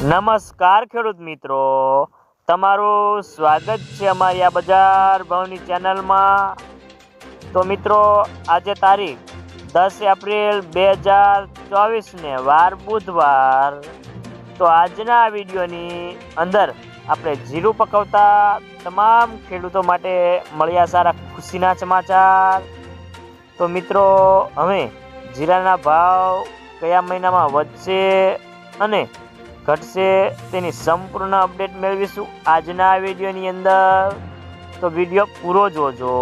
નમસ્કાર, ખેડૂત મિત્રો. તમારું સ્વાગત છે અમારી આ બજાર ભાવની ચેનલમાં. તો મિત્રો, આજે તારીખ દસ એપ્રિલ બે હજાર ચોવીસને વાર બુધવાર. તો આજના વિડીયોની અંદર આપણે જીરું પકવતા તમામ ખેડૂતો માટે મળ્યા સારા ખુશીના સમાચાર. તો મિત્રો, હવે જીરાના ભાવ કયા મહિનામાં વધશે અને ઘટશે તેની સંપૂર્ણ અપડેટ મેળવીશું આજના વિડીયોની અંદર. તો વીડિયો પૂરો જોજો.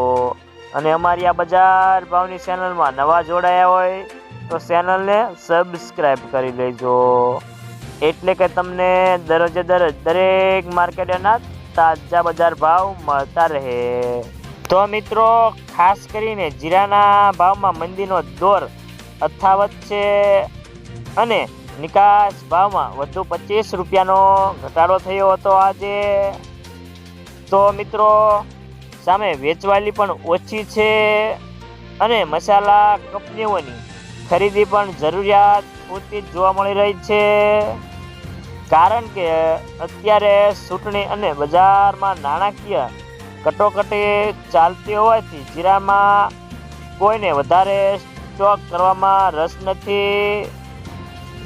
અને અમારી આ બજાર ભાવની ચેનલમાં નવા જોડાયા હોય તો ચેનલને સબસ્ક્રાઈબ કરી લેજો. એટલે કે તમને દરરોજે દરરોજ દરેક માર્કેટના તાજા બજાર ભાવ મળતા રહે. તો મિત્રો, ખાસ કરીને જીરાના ભાવમાં મંદીનો દોર અથાવત છે અને નિકાસ ભાવમાં વધુ પચીસ રૂપિયાનો ઘટાડો થયો હતો આજે. તો મિત્રો, સામે વેચવાલી પણ ઓછી છે અને મસાલા કંપનીઓની ખરીદી પણ જરૂરિયાત પૂરતી જોવા મળી રહી છે. કારણ કે અત્યારે ચૂંટણી અને બજારમાં નાણાકીય કટોકટી ચાલતી હોવાથી જીરામાં કોઈને વધારે સ્ટોક કરવામાં રસ નથી.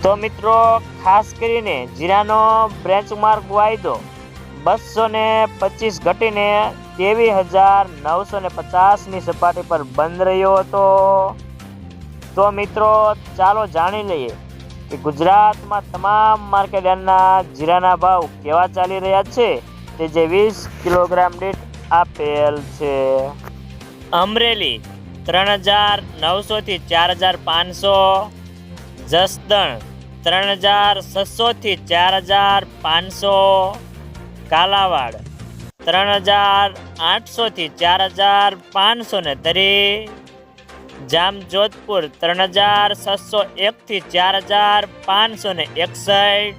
તો મિત્રો, ખાસ કરીને જીરાનો બેન્ચમાર્ક વાયદો બસો ને પચીસ ઘટીને ત્રેવીસ હજાર નવસો ને પચાસની સપાટી પર બંધ રહ્યો હતો. તો મિત્રો, ચાલો જાણી લઈએ કે ગુજરાતમાં તમામ માર્કેટ યાર્ડના જીરાના ભાવ કેવા ચાલી રહ્યા છે તે જે વીસ કિલોગ્રામ દીઠ આપેલ છે. અમરેલી ત્રણ હજાર નવસોથી ચાર હજાર પાંચસો, જસદણ ત્રણ હજાર છસોથી ચાર હજાર પાંચસો. કાલાવાડ. ત્રણ હજાર આઠસોથી ચાર હજાર પાંચસો ને તરી જામજોધપુર. ત્રણ હજાર છસો એકથી ચાર હજાર પાંચસો ને એકસઠ.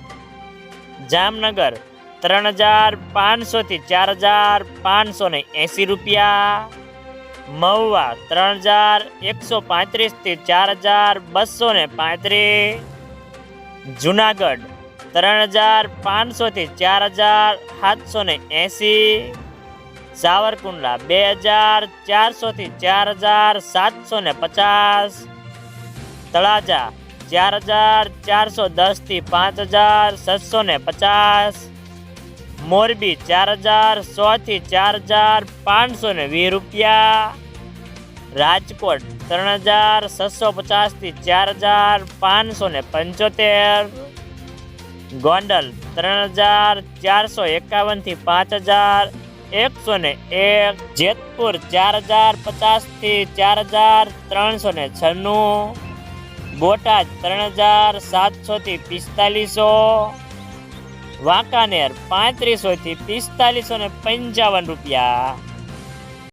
જામનગર. ત્રણ હજાર પાંચસોથી ચાર હજાર પાંચસો ને એંસી રૂપિયા. મહુવા. ત્રણ હજાર એકસો પાંત્રીસથી ચાર હજાર બસો ને પાંત્રીસ. જુનાગઢ, ત્રણ હજાર પાંચસોથી ચાર હજાર સાતસો ને એંસી, સાવરકુંડલા, બે હજાર ચારસોથી ચાર હજાર સાતસો ને પચાસ, તળાજા, ચાર હજાર ચારસો દસથી પાંચ હજાર સાતસો ને પચાસ, મોરબી, ચાર હજાર સોથી ચાર હજાર પાંચસો ને વીસ રૂપિયા રાજકોટ ત્રણ હજાર છસો પચાસથી ચાર હજાર પાંચસો ને પંચોતેર. ગોંડલ ત્રણ હજાર ચારસો એકાવનથી પાંચ હજાર એકસો ને એક. જેતપુર ચાર હજાર પચાસથી ચાર હજાર ત્રણસો ને છન્નું. બોટાદ ત્રણ હજાર સાતસોથી પિસ્તાલીસો. વાંકાનેર પાંત્રીસોથી પિસ્તાલીસો ને પંચાવન રૂપિયા.